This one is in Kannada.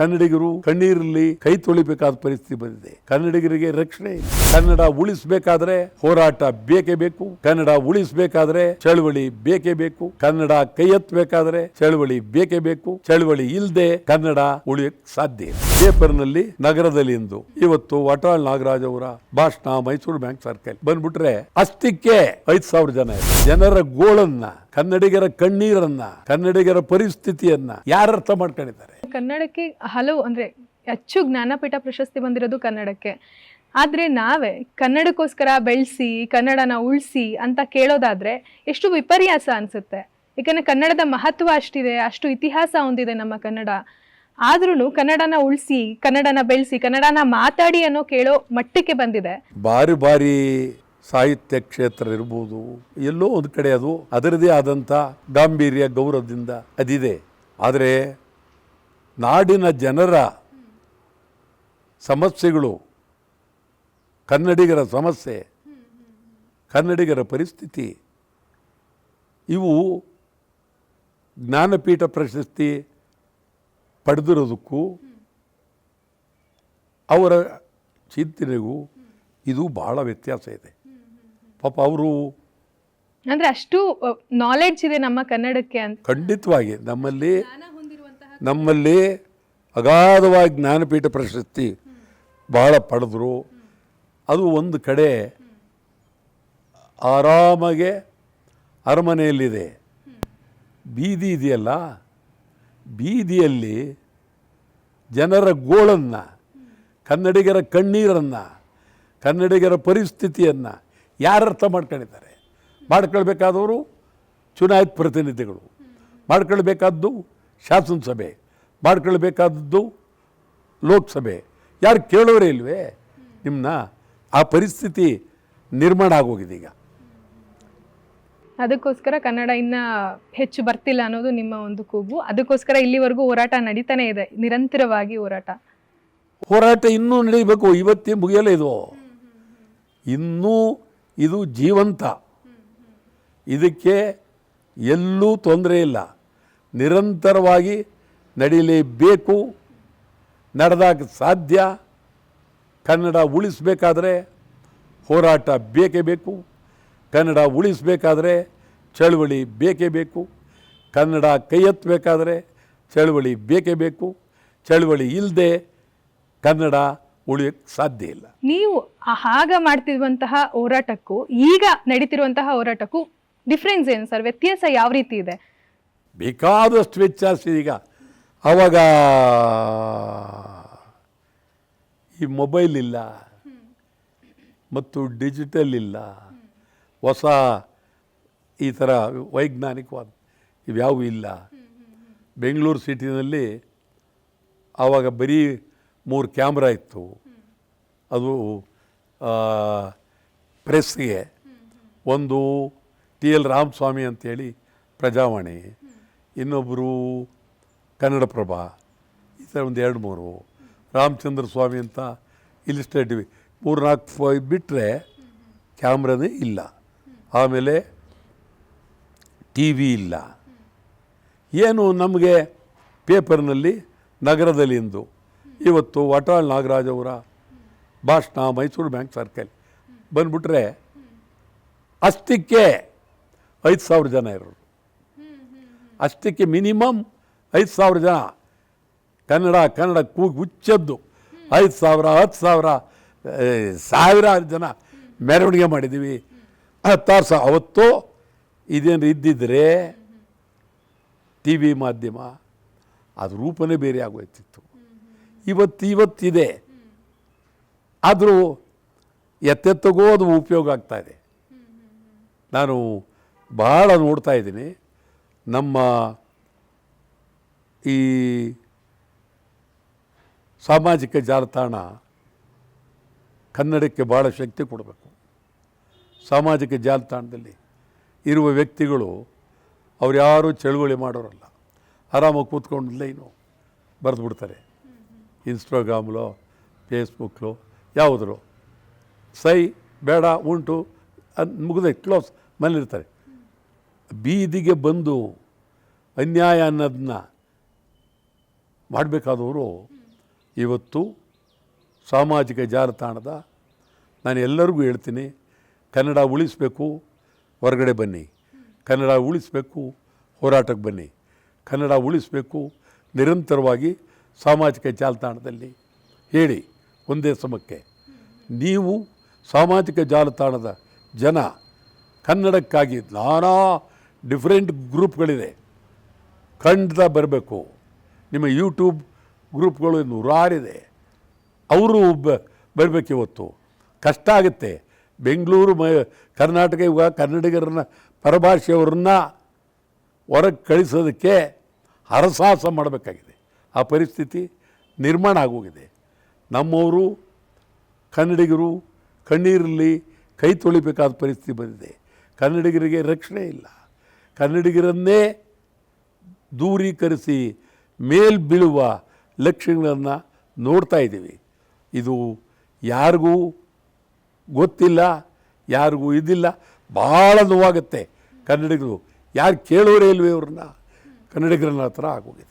ಕನ್ನಡಿಗರು ಕಣ್ಣೀರಲ್ಲಿ ಕೈ ತೊಳಿಬೇಕಾದ ಪರಿಸ್ಥಿತಿ ಬಂದಿದೆ. ಕನ್ನಡಿಗರಿಗೆ ರಕ್ಷಣೆ ಕನ್ನಡ ಉಳಿಸಬೇಕಾದ್ರೆ ಹೋರಾಟ ಬೇಕೇ ಬೇಕು. ಕನ್ನಡ ಉಳಿಸಬೇಕಾದ್ರೆ ಚಳವಳಿ ಬೇಕೇ ಬೇಕು. ಕನ್ನಡ ಕೈ ಎತ್ತಬೇಕಾದ್ರೆ ಚಳವಳಿ ಬೇಕೇ ಬೇಕು. ಚಳವಳಿ ಇಲ್ಲದೆ ಕನ್ನಡ ಉಳಿಯಕ್ ಸಾಧ್ಯ ಪೇಪರ್ನಲ್ಲಿ ನಗರದಲ್ಲಿ ಇಂದು ಇವತ್ತು ವಟಾಳ್ ನಾಗರಾಜ್ ಅವರ ಭಾಷಣ ಮೈಸೂರು ಬ್ಯಾಂಕ್ ಸರ್ಕಲ್ ಬಂದ್ಬಿಟ್ರೆ ಅಷ್ಟಕ್ಕೆ ಐದ್ ಸಾವಿರ ಜನ. ಜನರ ಗೋಳನ್ನ ಕನ್ನಡಿಗರ ಕಣ್ಣೀರನ್ನ ಕನ್ನಡಿಗರ ಪರಿಸ್ಥಿತಿಯನ್ನ ಯಾರು ಅರ್ಥ ಮಾಡ್ಕೊಂಡಿದ್ದಾರೆ? ಕನ್ನಡಕ್ಕೆ ಹಲವು ಅಂದ್ರೆ ಹೆಚ್ಚು ಜ್ಞಾನಪೀಠ ಪ್ರಶಸ್ತಿ ಬಂದಿರೋದು ಕನ್ನಡಕ್ಕೆ. ಆದರೆ ನಾವೇ ಕನ್ನಡಕ್ಕೋಸ್ಕರ ಬೆಳೆಸಿ ಕನ್ನಡನ ಉಳಿಸಿ ಅಂತ ಕೇಳೋದಾದ್ರೆ ಎಷ್ಟು ವಿಪರ್ಯಾಸ ಅನ್ಸುತ್ತೆ. ಏಕೆಂದರೆ ಕನ್ನಡದ ಮಹತ್ವ ಅಷ್ಟಿದೆ ಅಷ್ಟು ಇತಿಹಾಸ ಹೊಂದಿದೆ ನಮ್ಮ ಕನ್ನಡ. ಆದ್ರೂ ಕನ್ನಡನ ಉಳಿಸಿ ಕನ್ನಡನ ಬೆಳೆಸಿ ಕನ್ನಡನ ಮಾತಾಡಿ ಅನ್ನೋ ಕೇಳೋ ಮಟ್ಟಕ್ಕೆ ಬಂದಿದೆ. ಬಾರಿ ಬಾರಿ ಸಾಹಿತ್ಯ ಕ್ಷೇತ್ರ ಇರ್ಬೋದು, ಎಲ್ಲೋ ಒಂದು ಕಡೆ ಅದು ಅದರದೇ ಆದಂಥ ಗಾಂಭೀರ್ಯ, ಗೌರವದಿಂದ ಅದಿದೆ. ಆದರೆ ನಾಡಿನ ಜನರ ಸಮಸ್ಯೆಗಳು, ಕನ್ನಡಿಗರ ಸಮಸ್ಯೆ, ಕನ್ನಡಿಗರ ಪರಿಸ್ಥಿತಿ, ಇವು ಜ್ಞಾನಪೀಠ ಪ್ರಶಸ್ತಿ ಪಡೆದಿರೋದಕ್ಕೂ ಅವರ ಚಿಂತನೆಗೂ ಇದು ಬಹಳ ವ್ಯತ್ಯಾಸ ಇದೆ. ಪಾಪ ಅವರು ಅಂದ್ರೆ ಅಷ್ಟು ನಾಲೆಡ್ಜ್ ಇದೆ ನಮ್ಮ ಕನ್ನಡಕ್ಕೆ ಅಂತ. ಖಂಡಿತವಾಗಿ ನಮ್ಮಲ್ಲಿ ನಮ್ಮಲ್ಲಿ ಅಗಾಧವಾಗಿ ಜ್ಞಾನಪೀಠ ಪ್ರಶಸ್ತಿ ಬಹಳ ಪಡೆದ್ರು. ಅದು ಒಂದು ಕಡೆ ಆರಾಮಾಗೆ ಅರಮನೆಯಲ್ಲಿದೆ. ಬೀದಿ ಇದೆಯಲ್ಲ? ಬೀದಿಯಲ್ಲಿ ಜನರ ಗೋಳನ್ನು ಕನ್ನಡಿಗರ ಕಣ್ಣೀರನ್ನು ಕನ್ನಡಿಗರ ಪರಿಸ್ಥಿತಿಯನ್ನು ಯಾರು ಅರ್ಥ ಮಾಡ್ಕೊಂಡಿದ್ದಾರೆ? ಮಾಡ್ಕೊಳ್ಬೇಕಾದವರು ಚುನಾಯಿತ ಪ್ರತಿನಿಧಿಗಳು. ಮಾಡ್ಕೊಳ್ಬೇಕಾದ್ದು ಶಾಸನಸಭೆ ಮಾಡ್ಕೊಳ್ಬೇಕಾದದ್ದು ಲೋಕಸಭೆ. ಯಾರು ಕೇಳೋರೇ ಇಲ್ವೇ? ನಿಮ್ಮನ್ನ ಆ ಪರಿಸ್ಥಿತಿ ನಿರ್ಮಾಣ ಆಗೋಗಿದೆ ಈಗ. ಅದಕ್ಕೋಸ್ಕರ ಕನ್ನಡ ಇನ್ನ ಹೆಚ್ಚು ಬರ್ತಿಲ್ಲ ಅನ್ನೋದು ನಿಮ್ಮ ಒಂದು ಕೂಗು. ಅದಕ್ಕೋಸ್ಕರ ಇಲ್ಲಿವರೆಗೂ ಹೋರಾಟ ನಡೀತಾನೆ ಇದೆ. ನಿರಂತರವಾಗಿ ಹೋರಾಟ. ಹೋರಾಟ ಇನ್ನೂ ನಡೀಬೇಕು. ಇವತ್ತೇ ಮುಗಿಯಲ್ಲ ಇದು. ಇನ್ನೂ ಇದು ಜೀವಂತ. ಇದಕ್ಕೆ ಎಲ್ಲೂ ತೊಂದರೆ ಇಲ್ಲ. ನಿರಂತರವಾಗಿ ನಡೀಲೇಬೇಕು. ನಡೆದಾಗ ಸಾಧ್ಯ. ಕನ್ನಡ ಉಳಿಸಬೇಕಾದ್ರೆ ಹೋರಾಟ ಬೇಕೇ ಬೇಕು. ಕನ್ನಡ ಉಳಿಸಬೇಕಾದ್ರೆ ಚಳುವಳಿ ಬೇಕೇ ಬೇಕು. ಕನ್ನಡ ಕೈ ಎತ್ತಬೇಕಾದ್ರೆ ಚಳುವಳಿ ಬೇಕೇ ಬೇಕು. ಚಳುವಳಿ ಇಲ್ಲದೆ ಕನ್ನಡ ಉಳಿಯೋಕ್ಕೆ ಸಾಧ್ಯ ಇಲ್ಲ. ನೀವು ಆಗ ಮಾಡ್ತಿರುವಂತಹ ಹೋರಾಟಕ್ಕೂ ಈಗ ನಡೀತಿರುವಂತಹ ಹೋರಾಟಕ್ಕೂ ಡಿಫ್ರೆನ್ಸ್ ಏನು ಸರ್ ವ್ಯತ್ಯಾಸ ಯಾವ ರೀತಿ ಇದೆ? ಬೇಕಾದಷ್ಟು ವ್ಯತ್ಯಾಸ ಈಗ. ಅವಾಗ ಈ ಮೊಬೈಲ್ ಇಲ್ಲ ಮತ್ತು ಡಿಜಿಟಲ್ ಇಲ್ಲ ಹೊಸ ಈ ಥರ ವೈಜ್ಞಾನಿಕವಾದ ಇವ್ಯಾವೂ ಇಲ್ಲ. ಬೆಂಗಳೂರು ಸಿಟಿನಲ್ಲಿ ಆವಾಗ ಬರೀ ಮೂರು ಕ್ಯಾಮ್ರಾ ಇತ್ತು. ಅದು ಪ್ರೆಸ್ಗೆ ಒಂದು ಟಿ ಎಲ್ ರಾಮಸ್ವಾಮಿ ಅಂತೇಳಿ ಪ್ರಜಾವಾಣಿ. ಇನ್ನೊಬ್ಬರು ಕನ್ನಡಪ್ರಭ. ಈ ಥರ ಒಂದು ಎರಡು ಮೂರು. ರಾಮಚಂದ್ರ ಸ್ವಾಮಿ ಅಂತ ಇಲಿಸ್ಟ್ರೇಟಿವ್ ಮೂರು ನಾಲ್ಕು ಬಿಟ್ಟರೆ ಕ್ಯಾಮ್ರನೇ ಇಲ್ಲ. ಆಮೇಲೆ ಟಿ ವಿ ಇಲ್ಲ. ಏನು ನಮಗೆ ಪೇಪರ್ನಲ್ಲಿ ನಗರದಲ್ಲಿ ಇಂದು ಇವತ್ತು ವಾಟಾಳ್ ನಾಗರಾಜ್ ಅವರ ಭಾಷಣ ಮೈಸೂರು ಬ್ಯಾಂಕ್ ಸರ್ಕಲ್. ಬಂದ್ಬಿಟ್ರೆ ಅಷ್ಟಕ್ಕೆ ಐದು ಸಾವಿರ ಜನ ಇರೋರು. ಅಷ್ಟಕ್ಕೆ ಮಿನಿಮಮ್ ಐದು ಸಾವಿರ ಜನ. ಕನ್ನಡ ಕನ್ನಡ ಕೂಗಿ ಹುಚ್ಚದ್ದು ಐದು ಸಾವಿರ, ಹತ್ತು ಸಾವಿರ ಸಾವಿರಾರು ಜನ ಮೆರವಣಿಗೆ ಮಾಡಿದ್ದೀವಿ. ಹತ್ತಾರು ಸಾವಿರ ಅವತ್ತು ಇದೇನು ಇದ್ದಿದ್ರೆ ಟಿ ವಿ ಮಾಧ್ಯಮ ಅದು ರೂಪನೇ ಬೇರೆ ಆಗೋಯ್ತಿತ್ತು. ಇವತ್ತು ಇವತ್ತಿದೆ. ಆದರೂ ಎತ್ತೆತ್ತಗೋ ಅದು ಉಪಯೋಗ ಆಗ್ತಾ ಇದೆ. ನಾನು ಬಹಳ ನೋಡ್ತಾ ಇದ್ದೀನಿ. ನಮ್ಮ ಈ ಸಾಮಾಜಿಕ ಜಾಲತಾಣ ಕನ್ನಡಕ್ಕೆ ಭಾಳ ಶಕ್ತಿ ಕೊಡಬೇಕು. ಸಾಮಾಜಿಕ ಜಾಲತಾಣದಲ್ಲಿ ಇರುವ ವ್ಯಕ್ತಿಗಳು ಅವ್ರು ಯಾರೂ ಚಳುವಳಿ ಮಾಡೋರಲ್ಲ. ಆರಾಮಾಗಿ ಕೂತ್ಕೊಂಡು ಲೈನು ಬರೆದು ಬಿಡ್ತಾರೆ ಇನ್ಸ್ಟಾಗ್ರಾಮ್ಲೋ ಫೇಸ್ಬುಕ್ಲೋ ಯಾವುದ್ರು. ಸೈ, ಬೇಡ, ಉಂಟು ಅದು ಮುಗಿದ ಕ್ಲೋಸ್, ಮನೇಲಿರ್ತಾರೆ. ಬೀದಿಗೆ ಬಂದು ಅನ್ಯಾಯ ಅನ್ನೋದನ್ನ ಮಾಡಬೇಕಾದವರು ಇವತ್ತು ಸಾಮಾಜಿಕ ಜಾಲತಾಣದ ನಾನು ಎಲ್ಲರಿಗೂ ಹೇಳ್ತೀನಿ, ಕನ್ನಡ ಉಳಿಸಬೇಕು, ಹೊರಗಡೆ ಬನ್ನಿ. ಕನ್ನಡ ಉಳಿಸಬೇಕು, ಹೋರಾಟಕ್ಕೆ ಬನ್ನಿ. ಕನ್ನಡ ಉಳಿಸಬೇಕು, ನಿರಂತರವಾಗಿ ಸಾಮಾಜಿಕ ಜಾಲತಾಣದಲ್ಲಿ ಹೇಳಿ ಒಂದೇ ಸಮಕ್ಕೆ. ನೀವು ಸಾಮಾಜಿಕ ಜಾಲತಾಣದ ಜನ, ಕನ್ನಡಕ್ಕಾಗಿ ನಾನಾ ಡಿಫ್ರೆಂಟ್ ಗ್ರೂಪ್ಗಳಿದೆ. ಖಂಡಿತ ಬರಬೇಕು. ನಿಮ್ಮ ಯೂಟ್ಯೂಬ್ ಗ್ರೂಪ್ಗಳು ನೂರಾರಿದೆ. ಅವರು ಬರಬೇಕು ಇವತ್ತು. ಕಷ್ಟ ಆಗುತ್ತೆ. ಬೆಂಗಳೂರು, ಮ, ಕರ್ನಾಟಕ ಇವಾಗ ಕನ್ನಡಿಗರನ್ನ, ಪರಭಾಷೆಯವ್ರನ್ನ ಹೊರಗೆ ಕಳಿಸೋದಕ್ಕೆ ಹರಸಾಹಸ ಮಾಡಬೇಕಾಗಿದೆ. ಆ ಪರಿಸ್ಥಿತಿ ನಿರ್ಮಾಣ ಆಗೋಗಿದೆ. ನಮ್ಮವರು ಕನ್ನಡಿಗರು ಕಣ್ಣೀರಲ್ಲಿ ಕೈ ತೊಳಿಬೇಕಾದ ಪರಿಸ್ಥಿತಿ ಬಂದಿದೆ. ಕನ್ನಡಿಗರಿಗೆ ರಕ್ಷಣೆ ಇಲ್ಲ. ಕನ್ನಡಿಗರನ್ನೇ ದೂರೀಕರಿಸಿ ಮೇಲ್ ಬೀಳುವ ಲಕ್ಷಣಗಳನ್ನು ನೋಡ್ತಾ ಇದ್ದೀವಿ. ಇದು ಯಾರಿಗೂ ಗೊತ್ತಿಲ್ಲ, ಯಾರಿಗೂ ಇದಿಲ್ಲ. ಭಾಳ ನೋವಾಗುತ್ತೆ ಕನ್ನಡಿಗರು. ಯಾರು ಕೇಳೋರೇ ಇಲ್ವೇ ಅವ್ರನ್ನ? ಕನ್ನಡಿಗರನ್ನ ಹತ್ರ ಆಗೋಗಿದೆ.